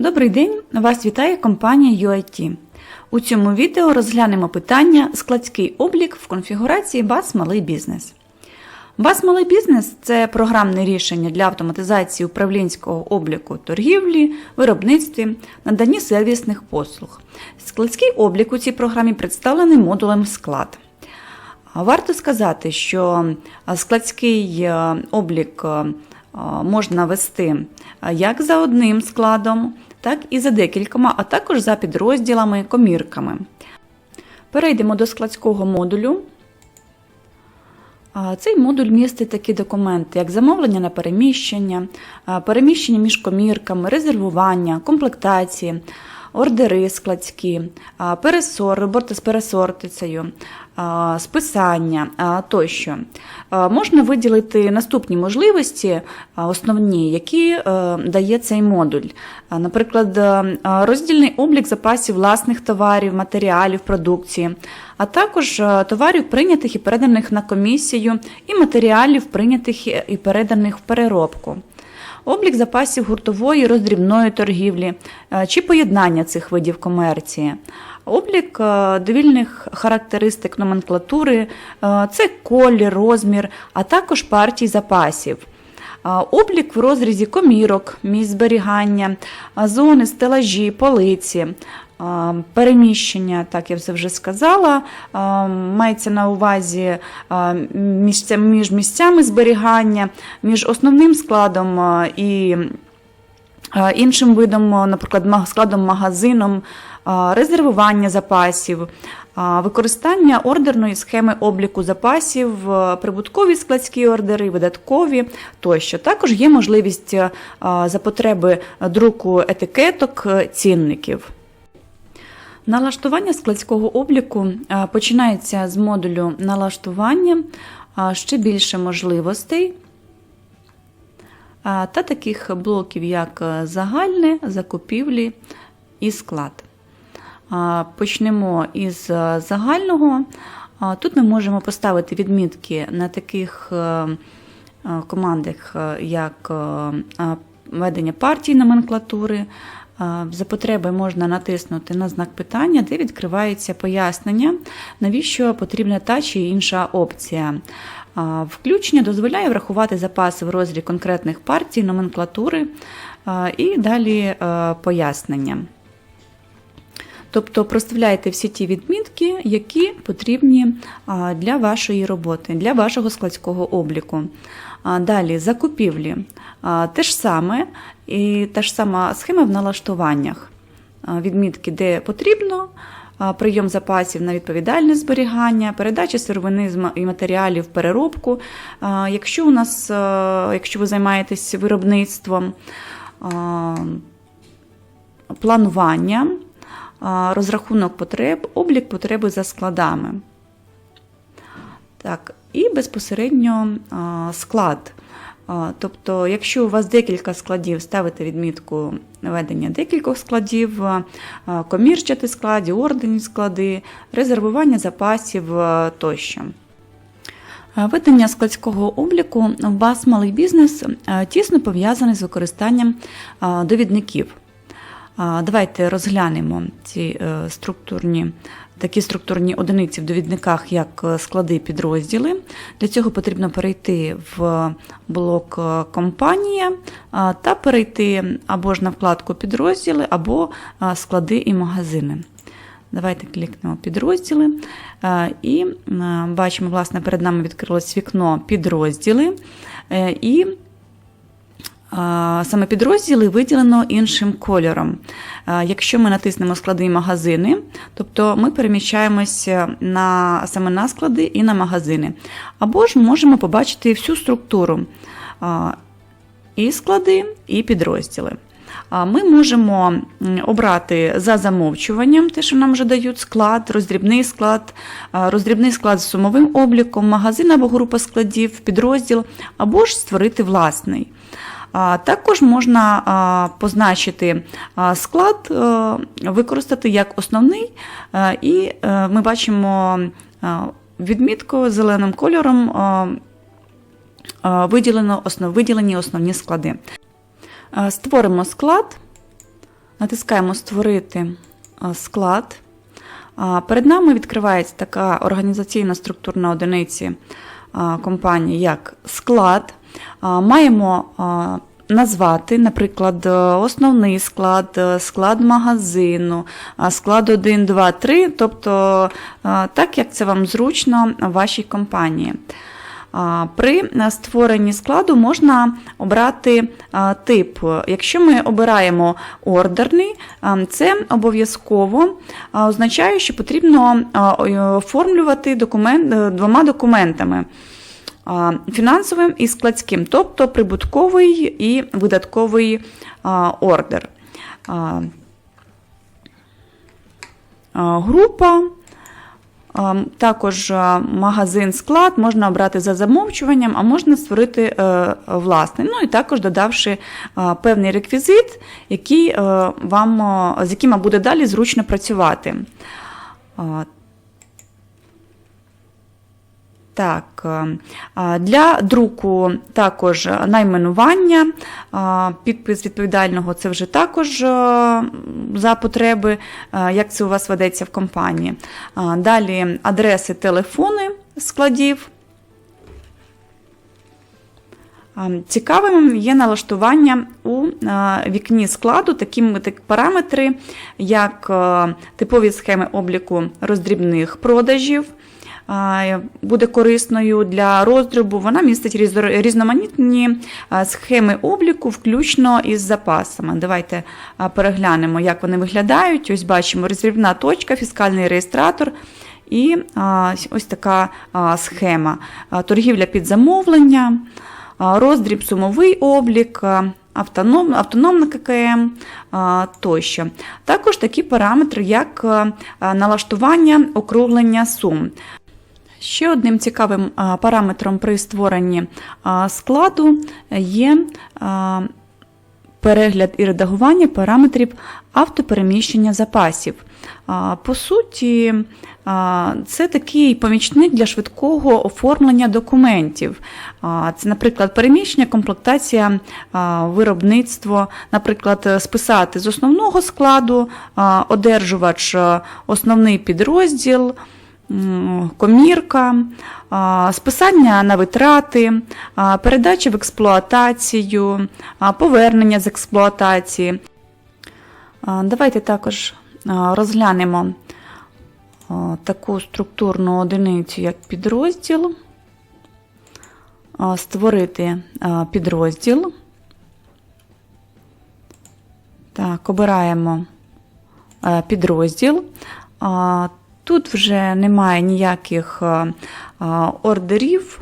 Добрий день! Вас вітає компанія UIT. У цьому відео розглянемо питання складський облік в конфігурації BAS Малий бізнес. BAS Малий бізнес це програмне рішення для автоматизації управлінського обліку торгівлі, виробництві, наданні сервісних послуг. Складський облік у цій програмі представлений модулем склад. Варто сказати, що складський е, облік е, можна вести е, як за одним складом, так і за декількома, а також за підрозділами, комірками. Перейдемо до складського модулю. Цей модуль містить такі документи, як замовлення на переміщення, переміщення між комірками, резервування, комплектації, ордери складські, пересор, робота з пересортицею, списання тощо. Можна виділити наступні можливості, основні, які е, дає цей модуль. Наприклад, е, роздільний облік запасів власних товарів, матеріалів, продукції, а також е, товарів, прийнятих і переданих на комісію, і матеріалів, прийнятих і переданих в переробку. Облік запасів гуртової роздрібної торгівлі е, чи поєднання цих видів комерції. Облік е, довільних характеристик номенклатури е, це колір, розмір, а також партій запасів. Облік в розрізі комірок, місць зберігання, зони, стелажі, полиці, переміщення, так я вже сказала, мається на увазі між місцями зберігання, між основним складом і іншим видом, наприклад, складом магазином, резервування запасів, використання ордерної схеми обліку запасів, прибуткові складські ордери, видаткові тощо. Також є можливість за потреби друку етикеток цінників. Налаштування складського обліку починається з модулю налаштування, ще більше можливостей та таких блоків, як е, загальне, закупівлі і склад. Почнемо із е, загального. Тут ми можемо поставити відмітки на таких е, е, командах, е, як е, е, ведення партії номенклатури. За потреби можна натиснути на знак питання, де відкривається пояснення, навіщо потрібна та чи інша опція. Включення дозволяє врахувати запаси в розрі конкретних партій, номенклатури і далі пояснення. Тобто проставляєте всі ті відмітки, які потрібні для вашої роботи, для вашого складського обліку. Далі закупівлі. Те ж саме, і та ж сама схема в налаштуваннях. Відмітки, де потрібно, прийом запасів на відповідальне зберігання, передача сировини і матеріалів переробку. Якщо у нас, якщо ви займаєтесь виробництвом, планування, розрахунок потреб, облік потреби за складами. Так, і безпосередньо склад. Тобто, якщо у вас декілька складів, ставите відмітку ведення декількох складів, комірчати склади, ордені склади, резервування запасів тощо. Ведення складського обліку в БАС малий бізнес тісно пов'язане з використанням довідників. Давайте розглянемо ці е, структурні, такі структурні одиниці в довідниках, як е, склади підрозділи. Для цього потрібно перейти в блок е, компанія та перейти або ж на вкладку підрозділи, або склади і магазини. Давайте клікнемо підрозділи е, і е, бачимо, власне, перед нами відкрилось вікно підрозділи. Е, І Саме підрозділи виділено іншим кольором. Якщо ми натиснемо склади і магазини, тобто ми переміщаємося на, саме на склади і на магазини. Або ж можемо побачити всю структуру і склади, і підрозділи. Ми можемо обрати за замовчуванням, те, що нам вже дають склад, роздрібний склад, роздрібний склад з сумовим обліком, магазин або група складів, підрозділ, або ж створити власний. Також можна позначити склад, е, використати як основний, е, і е, ми бачимо відмітку зеленим кольором виділені основні склади. Створимо склад. натискаємо Створити склад. Перед нами відкривається така організаційна структурна одиниці компанії, як склад. Маємо назвати, наприклад, е, основний склад, е, склад магазину, склад 1, 2, 3, тобто е, так, як це вам зручно в вашій компанії. При створенні складу можна обрати тип. Якщо ми обираємо ордерний, це обов'язково означає, що потрібно оформлювати документ, двома документами. Фінансовим і складським, тобто прибутковий і видатковий ордер. Група Також магазин склад можна обрати за замовчуванням, а можна створити е, власний. Ну і також додавши певний реквізит, який, е, вам, з яким буде далі зручно працювати. Так, е, для друку також найменування, підпис відповідального це вже також е, за потреби, е, як це у вас ведеться в компанії. Далі адреси, телефони складів. Цікавим є налаштування у вікні складу, такі параметри, як типові схеми обліку роздрібних продажів. Буде корисною для роздрібу. Вона містить різноманітні схеми обліку, включно із запасами. Давайте переглянемо, як вони виглядають. Ось бачимо роздрібна точка, фіскальний реєстратор. І ось така схема. Торгівля під замовлення, роздріб, сумовий облік, автоном, автономна ККМ тощо. Також такі параметри, як налаштування округлення сум. Ще одним цікавим параметром при створенні складу є перегляд і редагування параметрів автопереміщення запасів. По суті, це такий помічник для швидкого оформлення документів. Це, наприклад, переміщення, комплектація, виробництво, наприклад, списати з основного складу, одержувач, основний підрозділ. Комірка, списання на витрати, передача в експлуатацію, повернення з експлуатації. Давайте також розглянемо таку структурну одиницю, як підрозділ. Створити підрозділ. Так, обираємо е, підрозділ. Тут вже немає ніяких е, ордерів,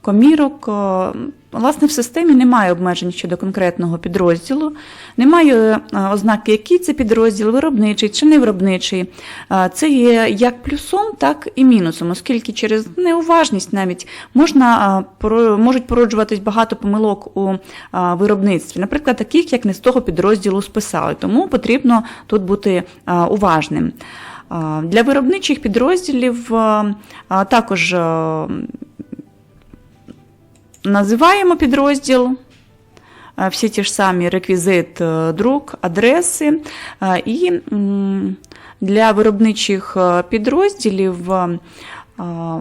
комірок. Е, Власне, в системі немає обмежень щодо конкретного підрозділу, немає е, ознаки, який це підрозділ, виробничий чи не виробничий. Е, Це є як плюсом, так і мінусом, оскільки через неуважність навіть можна, е, можуть породжуватись багато помилок у е, виробництві, наприклад, таких, як не з того підрозділу списали. Тому потрібно тут бути е, уважним. Для виробничих підрозділів також називаємо підрозділ. Всі ті ж самі реквізит, е, друк, адреси. І для виробничих е, підрозділів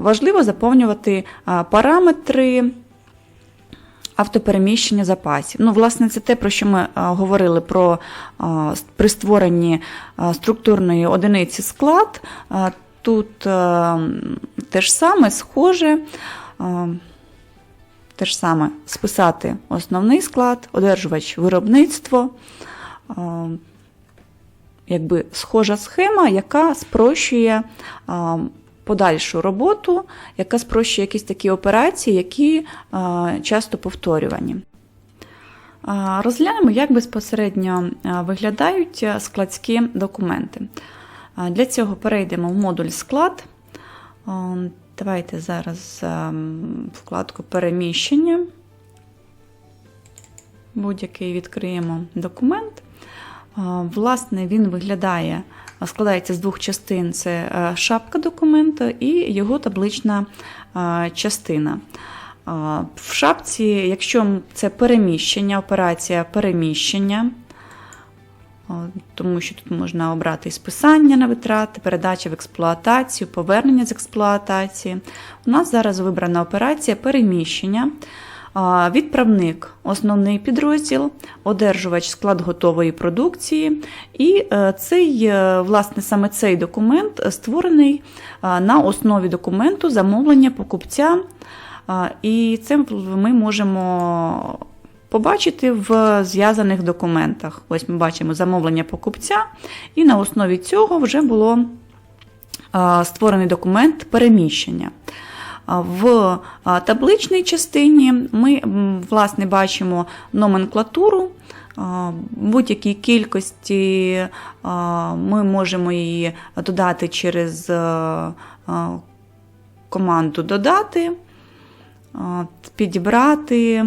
важливо заповнювати параметри автопереміщення запасів. Ну, власне, це те, про що ми е, говорили про е, при створенні е, структурної одиниці склад. Тут те ж саме, схоже. те ж саме списати основний склад, одержувач виробництво. Якби схожа схема, яка спрощує подальшу роботу, яка спрощує якісь такі операції, які е, часто повторювані. Розглянемо, як безпосередньо виглядають складські документи. Для цього перейдемо в модуль склад. Давайте зараз вкладку переміщення. Будь-який відкриємо документ. Власне, він виглядає, складається з двох частин: це е, шапка документа і його таблична частина. В шапці, якщо це переміщення, операція переміщення, тому що тут можна обрати і списання на витрати, передача в експлуатацію, повернення з експлуатації. У нас зараз вибрана операція переміщення. Відправник основний підрозділ, одержувач склад готової продукції. І е, цей, е, власне, саме цей документ створений на основі документу замовлення покупця. І це ми можемо побачити в зв'язаних документах. Ось ми бачимо замовлення покупця, і на основі цього вже було створений документ переміщення. В табличній частині ми власне бачимо номенклатуру. Будь-якій кількості ми можемо її додати через команду додати, підібрати.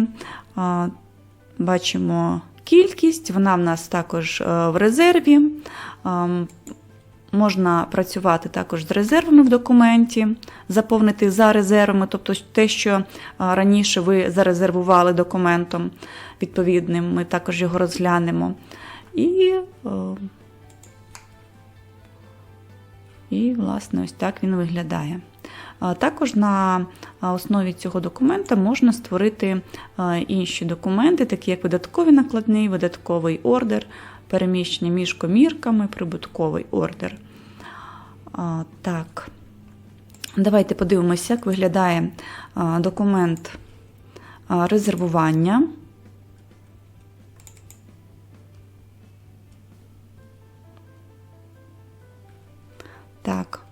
Бачимо кількість, вона в нас також е, в резерві. Можна працювати також з резервами в документі, заповнити за резервами, тобто те, що е, раніше ви зарезервували документом відповідним, ми також його розглянемо. І, е, і власне, ось так він виглядає. Також на основі цього документа можна створити інші документи, такі як видатковий накладний, видатковий ордер, переміщення між комірками, прибутковий ордер. Так, давайте подивимося, як виглядає документ резервування. Так.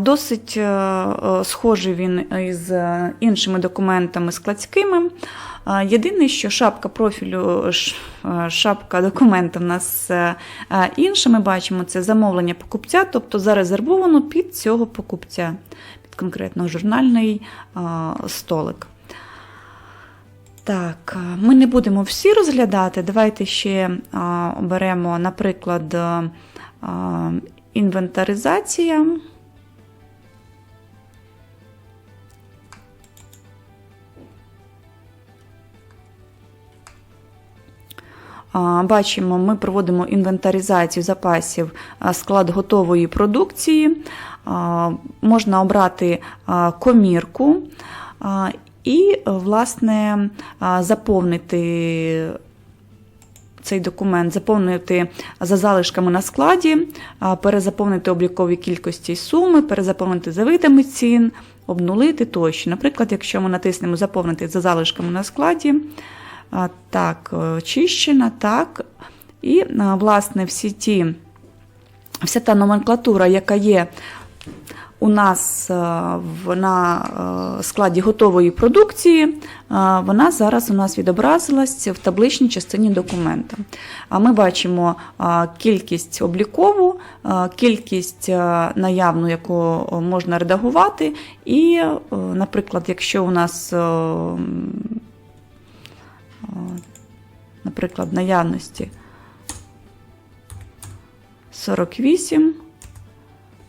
Досить е, схожий він із іншими документами складськими. Єдине, що шапка профілю, е, шапка документа в нас е, інша. Ми бачимо це замовлення покупця, тобто зарезервовано під цього покупця, під конкретно журнальний столик. Так, ми не будемо всі розглядати. Давайте ще оберемо, наприклад, інвентаризація. Бачимо, ми проводимо інвентаризацію запасів склад готової продукції. Можна обрати комірку і, власне, заповнити. Цей документ заповнити за залишками на складі, перезаповнити облікові кількості суми, перезаповнити за видами цін, обнулити тощо. Наприклад, якщо ми натиснемо Заповнити за залишками на складі, так, е, очищена, так. І, власне, всі ті, вся та номенклатура, яка є у нас е, на е, складі готової продукції, вона зараз у нас відобразилась в табличній частині документа. А ми бачимо кількість облікову, кількість наявну, яку можна редагувати. І, наприклад, якщо у нас наприклад, наявності 48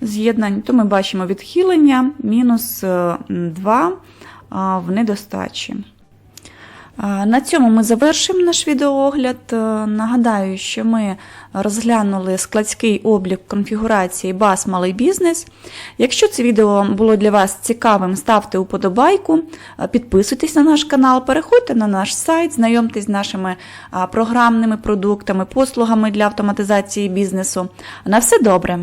з'єднань, то ми бачимо відхилення мінус 2 в недостачі. На цьому ми завершимо наш відеоогляд. Е, нагадаю, що ми розглянули складський облік конфігурації BAS Малий бізнес. Якщо це відео було для вас цікавим, ставте уподобайку, е, підписуйтесь на наш канал, переходьте на наш сайт, знайомтесь з нашими програмними продуктами, послугами для автоматизації бізнесу. На все добре!